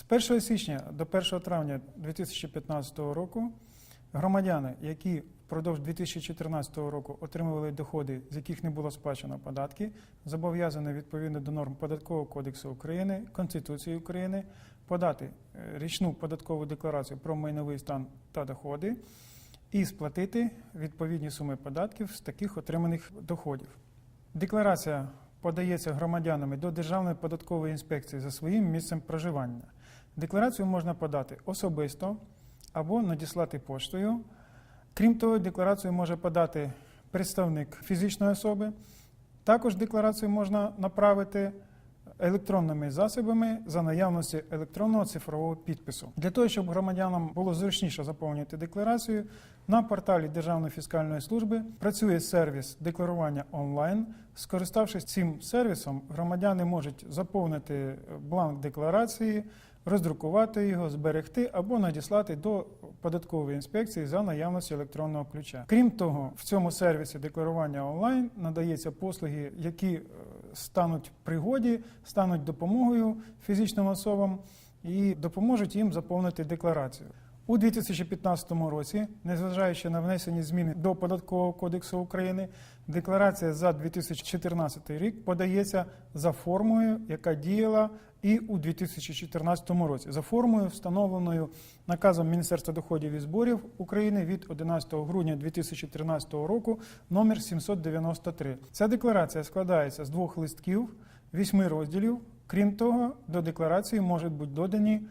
З 1 січня до 1 травня 2015 року громадяни, які впродовж 2014 року отримували доходи, з яких не було сплачено податки, зобов'язані відповідно до норм Податкового кодексу України, Конституції України подати е, річну податкову декларацію про майновий стан та доходи і сплатити відповідні суми податків з таких отриманих доходів. Декларація подається громадянами до Державної податкової інспекції за своїм місцем проживання. Декларацію можна подати особисто або надіслати поштою. Крім того, декларацію може подати представник фізичної особи. Також декларацію можна направити електронними засобами за наявності електронного цифрового підпису. Для того, щоб громадянам було зручніше заповнювати декларацію, на порталі Державної фіскальної служби працює сервіс декларування онлайн. Скориставшись цим сервісом, громадяни можуть заповнити бланк декларації, роздрукувати його, зберегти або надіслати до податкової інспекції за наявності електронного ключа. Крім того, в цьому сервісі декларування онлайн надається послуги, які е, стануть пригоді, стануть допомогою фізичним особам і допоможуть їм заповнити декларацію. У 2015 році, незважаючи на внесені зміни до Податкового кодексу України, декларація за 2014 рік подається за формою, яка діяла і у 2014 році, за формою, встановленою наказом Міністерства доходів і зборів України від 11 грудня 2013 року номер 793. Ця декларація складається з двох листків, вісьми розділів. Крім того, до декларації можуть бути додані